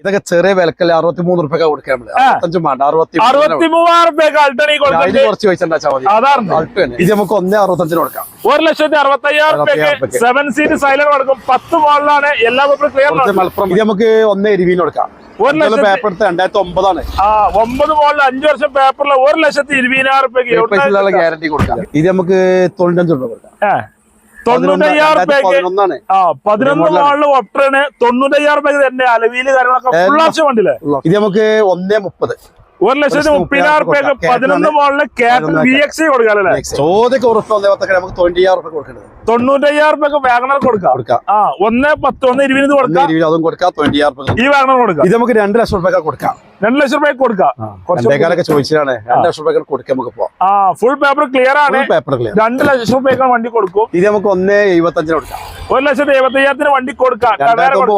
ഇതൊക്കെ ചെറിയ വിലക്കല്ല? അറുപത്തി മൂന്ന് റുപ്യ കൊടുക്കാൻ അറുപത്തഞ്ചും വേണ്ട അറുപത്തി റുപ്യക്ക് കുറച്ച് അൾട്ടോ ഇത് നമുക്ക് ഒന്നേ അറുപത്തഞ്ചിന് കൊടുക്കാം. ഒരു ലക്ഷത്തി അറുപത്തി അയ്യായിരം റുപ്യക്ക് റുപ്യക്ക്. സെവൻ സീറ്റ് സൈലന്റ് കൊടുക്കും. പത്ത് മോളിലാണ് എല്ലാ പേപ്പറും ക്ലിയർ മലപ്പുറം ഇത് നമുക്ക് ഒന്നേ ഇരുവിന് കൊടുക്കാം. ഒരു പേപ്പർ എടുത്ത് രണ്ടായിരത്തി ഒമ്പതാണ് ആ ഒമ്പത് മോളിൽ അഞ്ചു വർഷം പേപ്പറിൽ ഒരു ലക്ഷത്തി ഇരുപതിനായിരം റുപ്യക്ക് ഗ്യാരണ്ടി കൊടുക്കാം. ഇത് നമുക്ക് തൊണ്ണൂറ്റഞ്ച് രൂപ കൊടുക്കാം. തൊണ്ണൂറ്റയ്യായിരം രൂപയ്ക്ക് പതിനൊന്നാണ്. ആ പതിനൊന്ന് മോളിൽ ഒപ്റ്ററിന് തൊണ്ണൂറ്റയ്യായിരം റുപ്യക്ക് തന്നെ അലവിയിൽ കാര്യങ്ങളൊക്കെ ഫുൾ ഓപ്ഷൻ വണ്ടില്ലേ ഇത് നമുക്ക് ഒന്നേ മുപ്പത്. ഒരു ലക്ഷത്തി മുപ്പതിനായിരം കൊടുക്കാം. പതിനൊന്ന് മോളിൽ കേട്ടൺ എക്സ് ഉറപ്പ് ഒന്നേ നമുക്ക് കൊടുക്കേണ്ടത്. തൊണ്ണൂറ്റയ്യായിരം രൂപയ്ക്ക് വാഗണർ കൊടുക്കാം. കൊടുക്കാം. ആ ഒന്ന് പത്ത് ഒന്ന് കൊടുക്കാം. ഇരുപത് അതും കൊടുക്കാം. റുപ്യ ഈ വാഗണർ കൊടുക്കാം. ഇത് നമുക്ക് രണ്ട് ലക്ഷം രൂപ കൊടുക്കാം. രണ്ട് ലക്ഷം രൂപയ്ക്ക് കൊടുക്കാം. കുറച്ച് രണ്ടേക്കാലൊക്കെ ചോദിച്ചതാണ് രണ്ട് ലക്ഷം രൂപ കൊടുക്കാം നമുക്ക് ഇപ്പോ ആ ഫുൾ പേപ്പർ ക്ലിയർ ആണ്. പേപ്പർ ക്ലിയർ രണ്ട് ലക്ഷം റുപ്യക്ക് വണ്ടി കൊടുക്കും. ഇത് നമുക്ക് ഒന്നേ എഴുപത്തഞ്ചിന് കൊടുക്കാം. ഒരു ലക്ഷത്തി എഴുപത്തി അയ്യായിരത്തിന് വണ്ടി കൊടുക്കാം.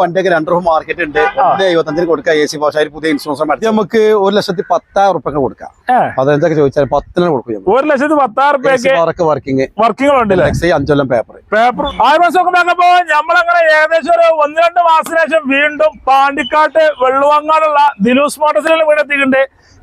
വണ്ടിയൊക്കെ രണ്ട് രൂപ മാർക്കറ്റ് ഉണ്ട്. ഒന്നേ എഴുപത്തഞ്ചിന് കൊടുക്കാം. എ സി ഭാഷ പുതിയ ഇൻഷുറൻസ് നമുക്ക് ഒരു ലക്ഷത്തി പത്തായിരം റുപ്യ കൊടുക്കാം. അതെന്തൊക്കെ ചോദിച്ചാൽ പത്തിന് കൊടുക്കും ഒരു ലക്ഷത്തി പത്തായിരം റുപ്യക്ക് വർക്കിംഗ് വർക്കിംഗ് ഉണ്ടല്ലേ? അഞ്ചൊല്ലം പേപ്പർ പേപ്പർ ആറ് മാസം ഒക്കെ നോക്കുമ്പോ നമ്മളങ്ങനെ ഏകദേശം ഒരു ഒന്ന് രണ്ട് മാസത്തിന് ശേഷം വീണ്ടും പാണ്ടിക്കാട്ട് വെള്ളുവങ്ങാടുള്ള ദിലൂസ് മോട്ടോഴ്സിൽ വീടെത്തിയിട്ടുണ്ട്.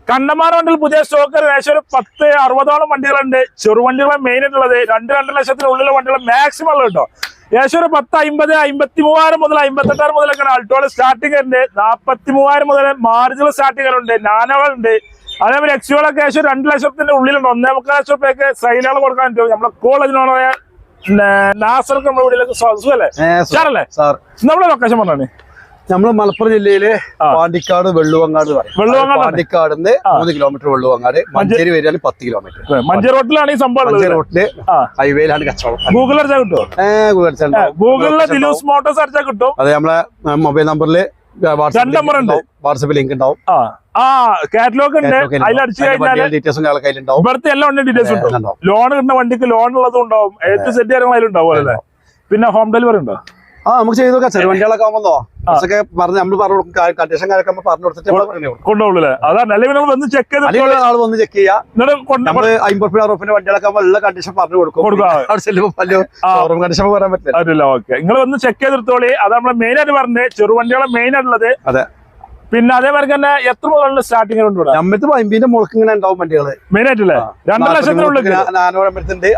കണ്ടമാർ വണ്ടിയിൽ പുതിയ സ്റ്റോക്ക് ഏകദേശം ഒരു പത്ത് അറുപതോളം വണ്ടികളുണ്ട്. ചെറുവണ്ടികളെ മെയിൻ ആയിട്ടുള്ളത്. രണ്ട് രണ്ട് ലക്ഷത്തിനുള്ളിലെ വണ്ടികൾ മാക്സിമം ഉള്ളത് കേട്ടോ. ഏകദേശം ഒരു പത്ത് അമ്പത് അമ്പത്തി മൂവായിരം മുതൽ അമ്പത്തെട്ടായിരം മുതലൊക്കെയാണ് അൾട്ടോൾ സ്റ്റാർട്ടിംഗ് ഉണ്ട് നാൽപ്പത്തി മൂവായിരം മുതൽ മാർജിനൽ സ്റ്റാർട്ടിംഗ് ഉണ്ട് നാനകളുണ്ട്. അതേപോലെ എക്സുകളൊക്കെ ഏകദേശം രണ്ട് ലക്ഷത്തിന്റെ ഉള്ളിലുണ്ട്. ഒന്നേ മുക്കാൽ ലക്ഷം റുപ്യക്ക് സൈനുകൾ കൊടുക്കാൻ പറ്റും. നമ്മളെ കോളേജിനോട് നാസർക്ക് നമ്മുടെ വീട്ടിലേക്ക് സുഖല്ലേ? സാറല്ലേ? സാർ. നമ്മളെ ലൊക്കേഷൻ പറഞ്ഞാണ് നമ്മൾ മലപ്പുറം ജില്ലയിലെ. പാണ്ടിക്കാട് വെള്ളുവങ്ങാട് പാണ്ടിക്കാട്. മൂന്ന് കിലോമീറ്റർ വെള്ളുവങ്ങാട് മഞ്ചേരി വരികയാണ് പത്ത് കിലോമീറ്റർ. മഞ്ചേരി റോട്ടിലാണ് ഈ സംഭവം മഞ്ചേരി റോട്ടിൽ ഹൈവേയിലാണ് കച്ചവടം. ഗൂഗിൾ അടിച്ചാൽ കിട്ടുമോ ഗൂഗിൾ ഉണ്ടാവും. ഗൂഗിളിലെ ദിലൂസ് മോട്ടോഴ്സ് അടിച്ചാൽ കിട്ടും. അതെ നമ്മളെ മൊബൈൽ ഉണ്ട്. വാട്സപ്പ് ലിങ്ക് ഉണ്ടാവും. ആ കാറ്റലോഗ് ഉണ്ട്. അതിൽ അടിച്ചു കഴിഞ്ഞാൽ ഡീറ്റെയിൽസും ഇവിടുത്തെ എല്ലാം ഉണ്ട്? ഡീറ്റെയിൽസ് ഉണ്ടാവും. ലോൺ കിട്ടുന്ന വണ്ടിക്ക് ലോൺ ഉള്ളതും ഉണ്ടാവും. എഴുത്ത് സെറ്റ് കാര്യങ്ങളും അതിലുണ്ടാവും അല്ലേ? പിന്നെ ഹോം ഡെലിവറി ഉണ്ടോ? ആ നമുക്ക് ചെയ്ത് നോക്കാം. ചെറുവണ്ടികളൊക്കെ ആവുമ്പോ അതൊക്കെ പറഞ്ഞ് നമ്മൾ പറഞ്ഞു കൊടുക്കും. കണ്ടീഷൻ കാര്യമൊക്കെ പറഞ്ഞു കൊടുത്തിട്ട് പറഞ്ഞു അതാണ്. അല്ലെങ്കിൽ നമ്മൾ വന്ന് ചെക്ക് ചെയ്ത് ആൾ വന്ന് ചെക്ക് ചെയ്യാ. നമ്മൾ അമ്പത് രൂപ അറുപത് വണ്ടികളൊക്കെ ആവുമ്പോൾ എല്ലാ കണ്ടീഷൻ പറഞ്ഞു കൊടുക്കും. അവിടെ ചെല്ലുമ്പോ പല ആ. ഷോറൂം കണ്ടീഷൻ പറയാൻ പറ്റില്ല ഓക്കെ നിങ്ങൾ വന്ന് ചെക്ക് ചെയ്തെടുത്തോളി. അത് നമ്മളെ മെയിൻ ആയിട്ട് പറഞ്ഞത്. ചെറുവണ്ടികളെ മെയിൻ ആയിട്ടുള്ളത്. അതെ. പിന്നെ അതേപോലെ തന്നെ എത്ര മുതലുള്ള സ്റ്റാർട്ടിംഗ് ഉണ്ട് അമ്പത്തി അമ്പതിന്റെ മുളക്ക് ഇങ്ങനെ ഉണ്ടാവും വണ്ടികൾ. മെയിൻ ആയിട്ടില്ലേ? രണ്ടു ലക്ഷത്തിനുള്ളിൽ നാനൂറ് അമ്പലത്തുണ്ട്.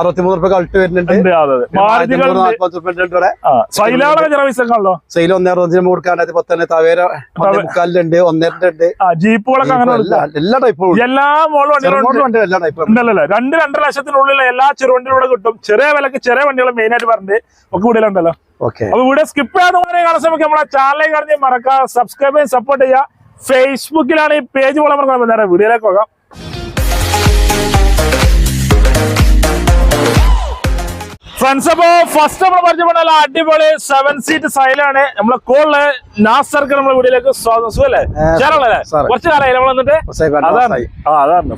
അറുപത്തിമൂന്ന് റുപ്യ കളിട്ട് വരുന്നുണ്ട്. സെയിൽ ഒന്നേ അറുപതിന് കൊടുക്കാൻ പത്തന്നെ തവേര മുക്കാലിലുണ്ട് ഒന്നേരണ്ട് ഉണ്ട് ജീപ്പുകളൊക്കെ അങ്ങനെ. എല്ലാ ടൈപ്പും എല്ലാ വണ്ടി എല്ലാ ടൈപ്പും രണ്ട് രണ്ടര ലക്ഷത്തിനുള്ളിൽ എല്ലാ ചെറുവണ്ടികളും കിട്ടും. ചെറിയ വിലക്ക് ചെറിയ വണ്ടികൾ മെയിൻ ആയിട്ട് പറഞ്ഞിട്ട് ഒക്കെ കൂടുതലുണ്ടല്ലോ ഓക്കെ അപ്പൊ ഇവിടെ സ്കിപ്പ് ചെയ്യാതെ കാണാൻ ശ്രമിക്കുക നമ്മളെ ചാനലിൽ കാണി മറക്കാം. സബ്സ്ക്രൈബ് ചെയ്ത് സപ്പോർട്ട് ചെയ്യുക. ഫേസ്ബുക്കിലാണ് ഈ പേജ് പോലെ മറക്കാൻ നേരെ വീഡിയോയിലേക്ക് പോകാം. ഫ്രണ്ട്സ് അപ്പോ ഫസ്റ്റ് നമ്മൾ പരിചയപ്പെട്ട നല്ല അടിപൊളി സെവൻ സീറ്റ് സൈലാണ് നമ്മളെ കോളിൽ നാസർക്ക് നമ്മളെ വീഡിയോയിലേക്ക് സ്വാഗതം. സുഖല്ലേ? ചേരല്ലേ. കുറച്ച് കാലമായി നമ്മൾ വന്നിട്ട് അതാണ്.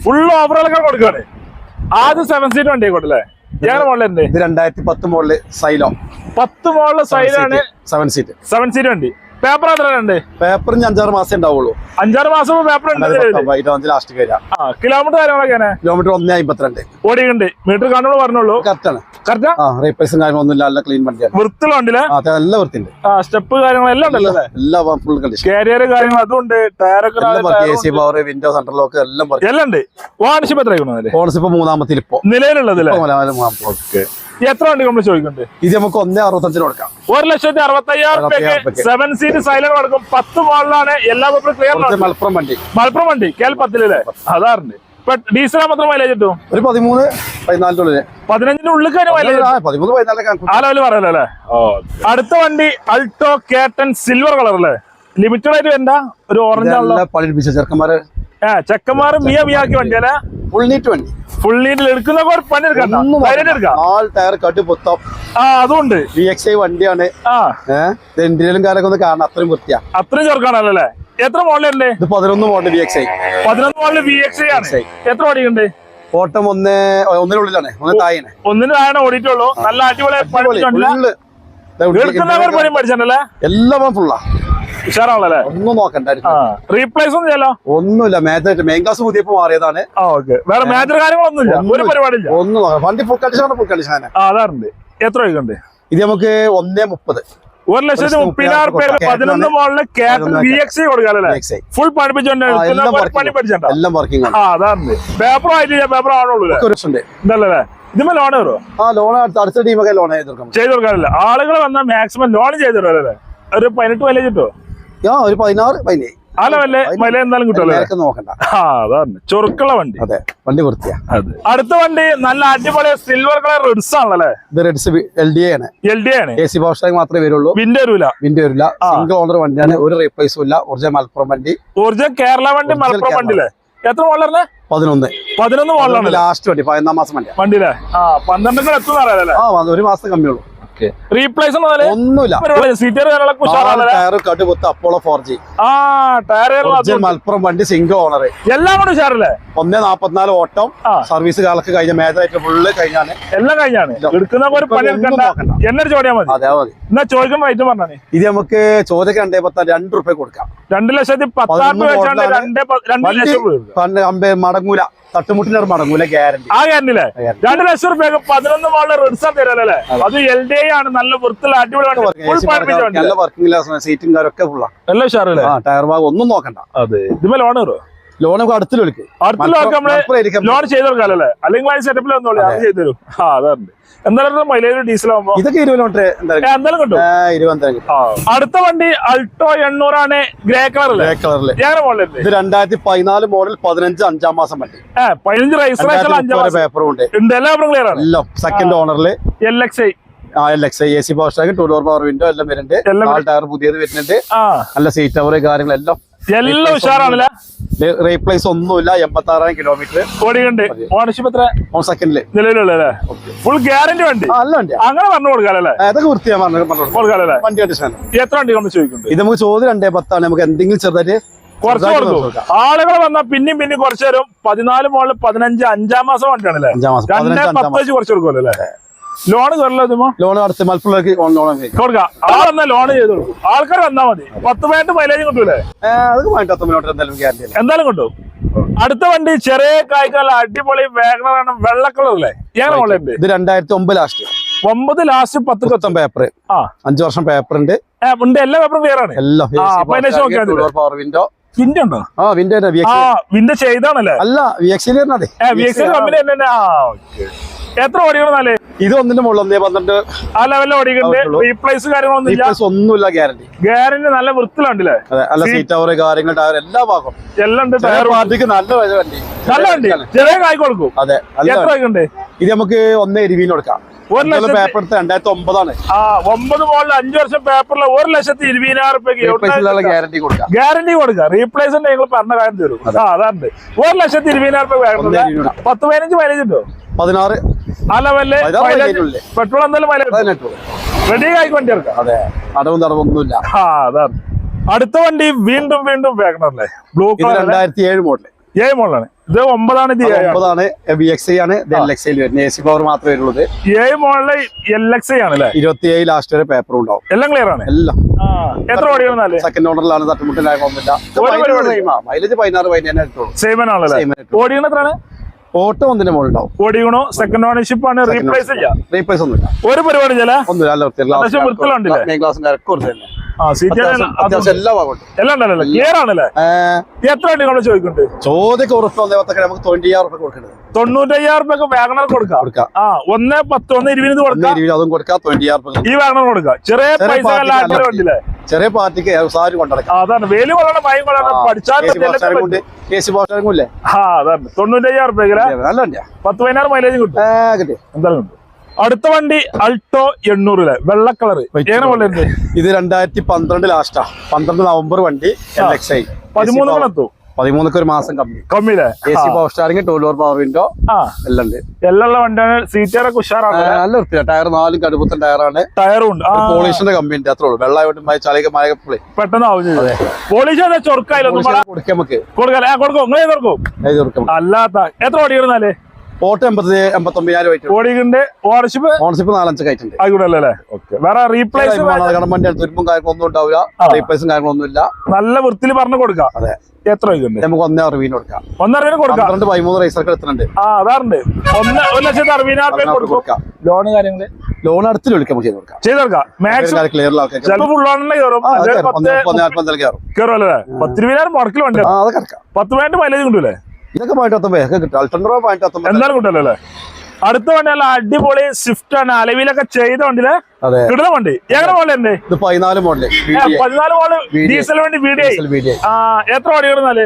ഫുൾ ഓഫറുകളൊക്കെ കൊടുക്കുകയാണ് ആദ്യം സെവൻ സീറ്റ് വണ്ടി ഇത് രണ്ടായിരത്തി പത്ത് മോളിൽ സൈലോ പത്ത് മോളിൽ സൈലാണ് സെവൻ സീറ്റ് സെവൻ സീറ്റ് വണ്ടി. പേപ്പർ എത്ര ഉണ്ട് പേപ്പറിന് അഞ്ചാറ് മാസം ഉണ്ടാവുള്ളൂ. അഞ്ചാറ് മാസം പേപ്പർ. ലാസ്റ്റ് കിലോമീറ്റർ കാര്യങ്ങളൊക്കെയാണ് കിലോമീറ്റർ ഒന്നേ അമ്പത്തിരണ്ട് ഓടിയുണ്ട് മീറ്റർ കണ്ടോളൂ പറഞ്ഞോളൂ. കറക്റ്റ് ആണ്. കറക്റ്റാ ആ? റീപ്ലേസും കാര്യങ്ങളൊന്നും ഇല്ല നല്ല ക്ലീൻ വണ്ടിയാണ്. വൃത്തിലുണ്ടല്ലേ വൃത്തിയുണ്ട്. സ്റ്റെപ്പ് കാര്യങ്ങളെല്ലാം ഉണ്ടല്ലോ എല്ലാം ഫുൾ കണ്ടീഷൻ കാരിയർ കാര്യങ്ങൾ അതുണ്ട് ടയറൊക്കെ എല്ലാം work A C power window lock എല്ലാം എല്ലാം ഉണ്ട്. വാണിഷിപ്പ് എത്ര അതിൽ? ഇപ്പൊ മൂന്നാമത്തിൽ ഇപ്പൊ. നിലവിലുള്ളത് മൂന്നാമത്തെ എത്ര വണ്ടി നമ്മൾ ചോദിക്കുന്നുണ്ട് ഇത് നമുക്ക് ഒന്നേ അറുപത്തഞ്ചിന് കൊടുക്കാം. ഒരു ലക്ഷത്തി അറുപത്തി അയ്യായിരം അറുപത്തയ്യായിരം രൂപയ്ക്ക്. സെവൻ സീറ്റ് സൈലന്റ് കൊടുക്കും. പത്ത് മോളിലാണ് എല്ലാ പേപ്പറും ക്ലിയർ മലപ്പുറം വണ്ടി. മലപ്പുറം വണ്ടി കേൾ പത്തിലല്ലേ അതാറുണ്ട്. ഇപ്പൊ ഡീസൽ മാത്രം മൈലേജ് കിട്ടും? ഒരു പതിമൂന്ന് പതിനാലിന്റെ ഉള്ളിൽ പതിനഞ്ചിന്റെ ഉള്ളിൽ കാര്യം മൈലേജ് ആ, പതിമൂന്ന് പതിനാലൊക്കെ ആ ലെവൽ പറയല്ലോ അല്ലേ? അടുത്ത വണ്ടി അൾട്ടോ കേട്ടൻ സിൽവർ കളർ അല്ലേ ലിമിറ്റഡ് ആയിട്ട് വേണ്ട ഒരു ഓറഞ്ച് ചെറുക്കന്മാര് ഏ ചെക്കന്മാർ മിയ മിയാക്കി വണ്ടിയല്ലേ ഫുൾ നീറ്റ് വണ്ടി. ഫുൾ നീറ്റിൽ എടുക്കുന്ന പണി എടുക്കാം നാല് ടയർ കട്ട് പൊത്തം. ആ അതുണ്ട്. വി എക്സ് ഐ വണ്ടിയാണ് ആ കാലൊക്കെ ഒന്ന് കാണാൻ അത്രയും വൃത്തിയാ. അത്രയും ചെറുക്കാണല്ലേ എത്ര മോഡലല്ലേ ഇത് പതിനൊന്ന് മോഡൽ വി എക്സ് ഐ പതിനൊന്ന് മോഡൽ വി എക്സ് ആണ് എത്ര ഓടിയുണ്ട് ഓട്ടം ഒന്ന് ഒന്നിനുള്ളിലാണ്. ഒന്ന് താഴെ ഒന്നിന് താഴെ ഓടിയിട്ടുള്ളൂ. നല്ല അടിപൊളി എല്ലാം ഫുള്ളാ ഉഷാറാണല്ലേ? ഒന്നും നോക്കണ്ട. റീപ്ലേസ് ഒന്നും ചെയ്യാലോ ഒന്നുമില്ല. മേജർ മെയിൻ ക്ലാസ് പുതിയപ്പോ മാറിയതാണ്. വേറെ മേജർ കാര്യങ്ങളൊന്നുമില്ല ഒരു. പരിപാടിയില്ല ഒന്നും വണ്ടി ഫുൾ കണ്ടീഷൻ ഫുൾ കണ്ടീഷൻ എത്ര വഴിക്കുണ്ട് ഇത് നമുക്ക് ഒന്നേ മുപ്പത്. ഒരു ലക്ഷത്തി മുപ്പതിനായിരം പേര്. പതിനൊന്ന് മോളിൽ കാറ്റൻ ബി എക്സ് കൊടുക്കാല്ലേ? ഫുൾ പഠിപ്പിച്ചോണ്ട് പണി ആ അതാണ് പേപ്പർ ആയിട്ട് പേപ്പർ ആണുള്ളൂ അല്ലേ? ഉണ്ട് ഇതല്ലേ ഇതിമ്മ ലോൺ കയറോ ആ ലോൺ അടുത്ത ടീമൊക്കെ ലോൺ ചെയ്ത് കൊടുക്കാം ചെയ്ത് കൊടുക്കാറില്ല ആളുകൾ വന്നാൽ മാക്സിമം ലോൺ ചെയ്ത് അല്ലേ? ഒരു പതിനെട്ട് മൈലേജ് കിട്ടുമോ ആ ഒരു പതിനാറ് പതിനേഴ്. ആ ലെവലിൽ മൈലേജ് എന്തായാലും കിട്ടുമല്ലോ നേരൊക്കെ നോക്കണ്ട. ആ അതാണ്. ചൊറുക്കുള്ള വണ്ടി. അതെ വണ്ടി വൃത്തിയാ. അതെ. അടുത്ത വണ്ടി നല്ല അടിപൊളി സിൽവർ കളർ റിഡ്സ് ആണല്ലേ? ഇത് റെഡ്സ് എൽ ഡി ആണ്. എൽ ഡി ആണ്. എ സി പവർ സ്റ്റാങ് മാത്രമേ വരുള്ളൂ. വിൻഡോ വരില്ല വിൻഡോ വരില്ല. സിംഗിൾ ഓണർ വണ്ടിയാണ്. ഒരു റീപ്ലേസും ഇല്ല. ഒറിജിനൽ മലപ്പുറം വണ്ടി. ഒറിജിനൽ കേരള വണ്ടി മലപ്പുറം വണ്ടി വണ്ടിയില്ലേ? എത്ര മോളറിന് പതിനൊന്ന്. പതിനൊന്ന് മോളിലാണ് ലാസ്റ്റ് വണ്ടി. പതിനൊന്നാം മാസം വണ്ടി അല്ലേ ആ പന്ത്രണ്ടിന് എത്തുന്ന അറിയാലേ ആ ഒരു മാസം കമ്മിയുള്ളൂ. റീപ്ലേസ് ഒന്നുമില്ല. സീറ്റർ കാര്യങ്ങളൊക്കെ നാല് ഉഷാറാണല്ലേ ടയർ കടുപുത്ത് അപ്പോളോ ഫോർ ജി ആ ടയർ ഒറിജിനൽ മലപ്പുറം വണ്ടി സിംഗിൾ ഓണർ എല്ലാം കൂടെ ഉഷാറല്ലേ? ഒന്നേ നാപ്പത്തിനാല് ഓട്ടം. സർവീസ് കാലൊക്കെ കഴിഞ്ഞ മേജറായിട്ട് ഫുള്ള് കഴിഞ്ഞാണ്. എല്ലാം കഴിഞ്ഞാണ്. എടുക്കുന്ന ഒരു പണി. എന്നൊരു ചോദ്യം മതി. അതെ മതി. എന്നാ ചോദിക്കുമ്പോ റേറ്റ് പറഞ്ഞാണ് ഇത് നമുക്ക് ചോദ്യം രണ്ടേ പത്താം രണ്ട് റുപ്യ കൊടുക്കാം. രണ്ട് ലക്ഷത്തി പത്താറ് രൂപ. രണ്ട് ലക്ഷം മടങ്ങൂല. തട്ടുമുട്ടിന് മടങ്ങൂല ഗ്യാരണ്ടി. ആ ഗ്യാരണ്ടില്ലേ രണ്ട് ലക്ഷം റുപ്യക്ക് പതിനൊന്ന് മോളിലെ റിഡ്സൺ തരാല്ലേ അത്. എൽ ഡി ആണ് നല്ല വൃത്തിയുള്ള അടിപൊളി നല്ല വർക്കിംഗ് സീറ്റും കാര്യമൊക്കെ ഫുള്ളാ എല്ലാ ഉഷാറല്ലേ ആ ടയർ ഭാഗം ഒന്നും നോക്കണ്ട. അതെ. ലോൺ കയറോ ലോൺ നമുക്ക് അടുത്ത് ലോക്ക് ലോൺ ചെയ്ത് അല്ലെങ്കിൽ സെറ്റപ്പിൽ വന്നോളൂ. അത്. ചെയ്തു തരും ആ എന്തായാലും മൈലേജ് ഡീസൽ ആകുമ്പോ ഇതൊക്കെ ഇരുപത് കിലോമീറ്റർ എന്തായാലും എന്തായാലും കിട്ടും. അടുത്ത വണ്ടി അൾട്ടോ എണ്ണൂറാണ് ഗ്രേ കളർ ഗ്രേ കളറിൽ കളറിൽ ഇത് രണ്ടായിരത്തി പതിനാല് മോഡൽ പതിനഞ്ച് അഞ്ചാം മാസം വണ്ടി. പതിനഞ്ച് മാസം. പേപ്പറും ഉണ്ട്. എല്ലാ എല്ലാം ക്ലിയർ ആണ്. എല്ലാം സെക്കൻഡ് ഓണറിൽ എൽ എക്സ് ഐ ആ L X A C power stack two door power window എല്ലാം വരുന്നുണ്ട്. ടയർ പുതിയത് വരുന്നുണ്ട്. നല്ല സീറ്റ് കവർ കാര്യങ്ങളെല്ലാം എല്ലാം ഉഷാറാണല്ലേ? റീപ്ലേസ് ഒന്നുമില്ല. എൺപത്തി ആറായിരം കിലോമീറ്റർ ഓടിയുണ്ട് ഓണർഷിപ്പ് എത്ര? സെക്കൻഡിൽ നിലവിലുള്ളല്ലേ ഫുൾ ഗ്യാരണ്ടി വണ്ടി? നല്ല വണ്ടി അങ്ങനെ പറഞ്ഞു കൊടുക്കാല്ലേ അതൊക്കെ വൃത്തിയാ പറഞ്ഞു പറഞ്ഞു കൊടുക്കാല്ലേ വണ്ടി കണ്ടീഷൻ എത്ര വണ്ടി നമ്മൾ ചോദിക്കുന്നുണ്ട്? ഇത് നമുക്ക് ചോദ്യം രണ്ടേ പത്താണ്. നമുക്ക് എന്തെങ്കിലും ചെറുതായിട്ട് കുറച്ച് കൊടുക്കാം. ആളുകൾ വന്നാൽ പിന്നെയും പിന്നെയും കുറച്ചു തരും. പതിനാല് മോളിൽ പതിനഞ്ച് അഞ്ചാം മാസം വണ്ടിയാണല്ലേ? രണ്ടേ അഞ്ചാം പത്ത് വെച്ച് കുറച്ച് കൊടുക്കുമല്ലോ അല്ലേ? ലോൺ കയറില്ല ഇതുമോ ലോൺ അടുത്ത് മലപ്പുറത്തേക്ക് കൊടുക്കാം ലോൺ ചെയ്ത് കൊടുക്കും. ആൾക്കാർ വന്നാൽ മതി. പത്ത് പതിനെട്ട് മൈലേജ് കിട്ടൂലേ? എന്തായാലും കിട്ടും. അടുത്ത വണ്ടി ചെറിയ കായ്ക്കാല അടിപൊളി വേഗം വെള്ള കളറല്ലേ അല്ലേ? മോളുണ്ട് ഇത് രണ്ടായിരത്തി ഒമ്പത് ലാസ്റ്റ് ഒമ്പത് ലാസ്റ്റ് പത്ത് കൊത്തം പേപ്പർ ആ. അഞ്ചു വർഷം പേപ്പർ ഉണ്ട്. ഉണ്ട്. എല്ലാ പേപ്പറും ക്ലിയർ ആണ്. എല്ലാം. പവർ വിൻഡോ വിൻഡോ ഉണ്ടോ? ആ വിൻഡോ വി ആ എക്സ് ചെയ്താണല്ലേ? അല്ല വി എക്സിൽ കമ്പനി തന്നെ ആ. ഓക്കെ എത്ര ഓടിക്കണമെന്നാലേ ഇത് ഒന്നിന്റെ മുകളിൽ ഒന്നേ പന്ത്രണ്ട്. ആ ലെവലിൽ ആവശ്യമുള്ളൂ. റീപ്ലേസ് കാര്യങ്ങളൊന്നും ഇല്ല റീപ്ലേസ് ഒന്നുമില്ല ഗ്യാരണ്ടി ഗ്യാരണ്ടി നല്ല വൃത്തിലുണ്ടല്ലേ അതെ അല്ല സീറ്റ് അവർ കാര്യങ്ങൾ ടയർ എല്ലാ ഭാഗം എല്ലാം ഉണ്ട് ടയർ പാർട്ടിക്ക് നല്ല വണ്ടി. നല്ല വണ്ടി. ചെറിയ കായ് കൊടുക്കും. അതെ എത്ര. ഉണ്ട് ഇത് നമുക്ക് ഒന്നേ ഇരുവിന് കൊടുക്കാം. ഒരു ലക്ഷത്തി പേപ്പർ രണ്ടായിരത്തി ഒമ്പതാണ് ആ ഒമ്പത് മുകളിൽ അഞ്ചു വർഷം പേപ്പറിൽ ഒരു ലക്ഷത്തി ഇരുപതിനായിരം രൂപയ്ക്ക് ഗ്യാരണ്ടി കൊടുക്കാം. ഗ്യാരണ്ടി കൊടുക്കാം റീപ്ലേസ് നിങ്ങൾ പറഞ്ഞ കാര്യം തരും. ആ അതാണ്. ഒരു ലക്ഷത്തി ഇരുപതിനായിരം രൂപ പത്ത് പതിനഞ്ച് മൈലേജ് ഉണ്ടോ? പതിനാറ്. ഉള്ളേ. പെട്രോൾ എന്തായാലും റെഡി ആയി വണ്ടി ഇറക്കാം അതെ. അടവും തടവൊന്നുമില്ല ആ അതാണ്. അടുത്ത വണ്ടി വീണ്ടും വീണ്ടും വേഗണല്ലേ ബ്ലൂ കളർ രണ്ടായിരത്തി ഏഴ് മോഡൽ ഏഴ് മോഡലാണ് ഇത് ഒമ്പതാണ് ഇത് ഒമ്പതാണ് വി എക്സ് ഐ ആണ്. എൽ എക്സ് ഐ വരുന്നത്. എ സി പവർ മാത്രമേ വരുള്ളൂ ഏഴ് മോഡൽ എൽ എക്സ് ഐ ആണല്ലേ ഇരുപത്തി ഏഴ് ലാസ്റ്റ് വരെ പേപ്പർ ഉണ്ടാവും. എല്ലാം ക്ലിയർ ആണ്. എല്ലാം. എത്ര ഓടിക്കണമെന്നാൽ സെക്കൻഡ് ഓർഡറിലാണ് പരിപാടി. മൈലേജ് പതിനാറ് പതിനേഴ് എടുത്തോളൂ. സെയിമൻ ആണല്ലേ Same എത്രയാണ്? ഓട്ടോ ഒന്നിന്റെ മുകളിലുണ്ടാവും. ഓടിക്കണോ? സെക്കൻഡ് ഓണർഷിപ്പ് ആണ്. റീപ്ലേസ് ചെയ്യാം റീപ്ലേസ് ഒന്നുമില്ല. ഒരു പരിപാടി ചില ഒന്നുമില്ല അല്ല അത്യാവശ്യം ക്ലാസ് മെയിൻ ക്ലാസിന്റെ ഇറക്കം കുറച്ച് തന്നെ ആ സീറ്റ് അത്യാവശ്യം അത്യാവശ്യം എല്ലാ ഭാഗമുണ്ട് എല്ലാം ഉണ്ടല്ലോ ക്ലിയർ ആണല്ലേ? എത്ര വണ്ടി നമ്മൾ ചോദിക്കുന്നുണ്ട്? ചോദ്യം ഉറപ്പ് വന്നേ പത്തൊക്കെ നമുക്ക് റുപ്യ തൊണ്ണൂറ്റയ്യായിരം വാഗണർ കൊടുക്കാം. കൊടുക്കാം. ആ ഒന്ന് പത്ത് ഒന്ന് ഇരുപത് കൊടുക്കാം. അതും കൊടുക്കാം റുപ്യ ഈ വാഗണർ കൊടുക്കാം. ചെറിയ ചെറിയ പൈസ പാർട്ടിക്ക് വണ്ടിയില്ലേ ചെറിയ പാർട്ടിക്ക് സാരി കൊണ്ടിടക്കാം. അതാണ്. വേലി കൊള്ളണം മയം കൊള്ളണം. പഠിച്ചാൽ തൊണ്ണൂറ്റയ്യായിരം രൂപ നല്ല വണ്ടിയാ. പത്ത് പതിനാറ് മൈലേജ് കിട്ടും. ഏ, എന്തായാലും കിട്ടും അടുത്ത വണ്ടി അൾട്ടോ എണ്ണൂറിൽ വെള്ള കളർ ഇത് രണ്ടായിരത്തി പന്ത്രണ്ട് ലാസ്റ്റാ. പന്ത്രണ്ട് നവംബർ വണ്ടി പതിമൂന്ന് പതിമൂന്നൊക്കെ ഒരു മാസം കമ്മി. കമ്മിയിലെ? A C power steering two door power window എല്ലാം ഉണ്ട്. എല്ലാം ഉള്ള വണ്ടിയാണ് സീറ്ററൊക്കെ ഉഷാറാണ് നല്ല വൃത്തിയാണ് ടയർ നാലും കടുപ്പത്തൻ ടയറാണ് ടയറും ഉണ്ട്. പോളീഷിന്റെ കമ്പനി അത്രേ ഉള്ളൂ. വെള്ളമായിട്ട് ചളിയൊക്കെ മഴ പുള്ളി പെട്ടെന്ന് അതെ. ചൊറുക്കായാലൊന്നും കൊടുക്കാം നമുക്ക്. കൊടുക്കാം കൊടുക്കും? അല്ലാത്ത. എത്ര ഓടിയിരുന്നാലേ? ഓട്ടോ എൺപത് എൺപത്തൊമ്പതിനായിരം ആയിട്ട് ഓണർഷിപ്പ്? ഓണർഷിപ്പ് ആയിക്കോട്ടല്ലേ വേറെ റീപ്ലേസ് കാരണം വണ്ടി തുരുമ്പും കാര്യങ്ങളൊന്നും ഉണ്ടാവില്ല. ആ. റീപ്ലേസും കാര്യങ്ങളൊന്നും ഇല്ല. നല്ല വൃത്തിയിൽ പറഞ്ഞു കൊടുക്കാം. അതെ. എത്ര നമുക്ക് ഒന്നേ അറിവിന് കൊടുക്കാം. ഒന്നരവിന് കൊടുക്കാം. രണ്ട് പതിമൂന്ന് റൈസർക്ക് എത്തുന്നുണ്ട് ആ അതാറുണ്ട്. ഒന്ന് ഒരു ലക്ഷത്തി അറുപതിനായിരം രൂപ കൊടുക്കും. ലോണ് കാര്യങ്ങൾ? ലോൺ അടുത്ത് വിളിക്കാൻ ചെയ്ത് കൊടുക്കാം. മാക്സിമം. പത്ത് നാല്പത്തി കയറും. പത്ത് പോയിന്റ് മൈലേജ് കിട്ടൂലേ ഇതൊക്കെ പോയിട്ട് പത്തൊമ്പത് ഒക്കെ കിട്ടും. അൾട്ടൻഡ്രോ പോയിട്ട് പത്തൊമ്പത്. എന്തായാലും കിട്ടല്ലേ അല്ലേ? അടുത്ത വണ്ടി നല്ല അടിപൊളി സ്വിഫ്റ്റ് ആണ്. അലവിലൊക്കെ ചെയ്ത വണ്ടിയിൽ അതെ. കിട്ടുന്ന വണ്ടി. എങ്ങനെ മോഡൽ ഉണ്ട്? ഇത് പതിനാല് മോഡൽ പതിനാല് മോഡൽ ഡീസൽ വണ്ടി വീഡിയോ എത്ര വണ്ടി കിടന്നാൽ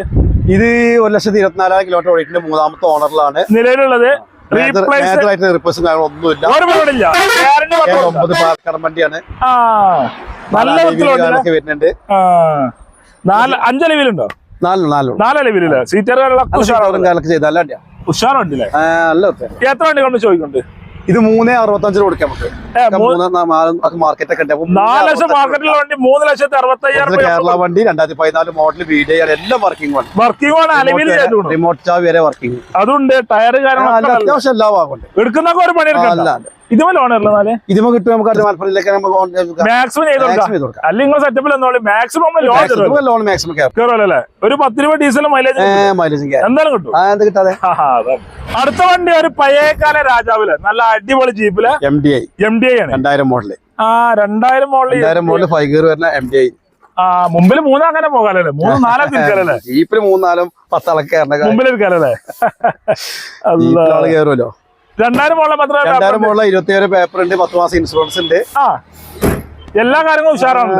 ഇത് ഒരു ലക്ഷത്തി ഇരുപത്തിനാലായിരം കിലോമീറ്റർ ഓടിക്കുന്ന മൂന്നാമത്തെ ഓണറിലാണ് നിലവിലുള്ളത്. അഞ്ചലവിലുണ്ടോ നല്ല വരുന്നുണ്ട്. ഉഷാറുണ്ടല്ലേ. എത്ര വണ്ടി കൊണ്ട് ചോദിക്കുന്നുണ്ട്? ഇത് മൂന്നേ അറുപത്തഞ്ചിന് കൊടുക്കാം നമുക്ക്. മാർക്കറ്റ് ഒക്കെ നാല് ലക്ഷം വണ്ടി മൂന്ന് ലക്ഷത്തി അറുപത്തി കൊടുക്കാം. കേരള വണ്ടി രണ്ടായിരത്തി പതിനാല് മോഡൽ വീഡിയോ എല്ലാം വർക്കിംഗ് ആണ്. വർക്കിംഗ് ആണ് അലവിൽ റിമോട്ട് ചാവി വരെ വർക്കിംഗ് അതുണ്ട് ടയർ നല്ല- അത്യാവശ്യം എല്ലാ ഭാഗമുണ്ട് എടുക്കുന്ന ഒരു പണി അല്ല, ഇതിമ കിട്ടും നമുക്ക് അടുത്ത മലപ്പുറത്തിലേക്ക് നമുക്ക് മാക്സിമം ചെയ്ത് കൊടുക്കാം. Maximum അല്ലെങ്കിൽ നിങ്ങൾ സെറ്റപ്പിൽ എന്നോളി മാക്സിമം ലോൺ ലോൺ മാക്സിമം കയറുമല്ലേ ഒരു പത്ത് രൂപ ഡീസൽ മൈലേജ് മൈലേജ് എന്തായാലും കിട്ടും? കിട്ടാതെ? അടുത്ത വണ്ടി ഒരു പഴയകാല രാജാവിൽ. നല്ല അടിപൊളി ജീപ്പിൽ. M D I M D I ആണ്. രണ്ടായിരം മോഡൽ. ആ രണ്ടായിരം മോഡൽ. രണ്ടായിരം മോഡൽ ഫൈവ് ഗിയർ വരുന്ന എം ഡി ഐ ആ മുമ്പിൽ മൂന്നും അങ്ങനെ പോകാലല്ലേ? മൂന്ന് നാലും ഇരിക്കാലല്ലേ? ജീപ്പിൽ മൂന്നാലും പത്താളൊക്കെ മുമ്പിൽ ഇരിക്കാലല്ലേ? ജീപ്പിലാൾ കയറുമല്ലോ രണ്ടായിരം മോളിൽ മാത്രമേ രണ്ടായിരം ഇരുപത്തിയേഴ് പേപ്പർ ഉണ്ട് പത്ത് മാസം ഇൻഷുറൻസ് ഉണ്ട്. ആ. എല്ലാ കാര്യങ്ങളും ഉഷാറാണ്.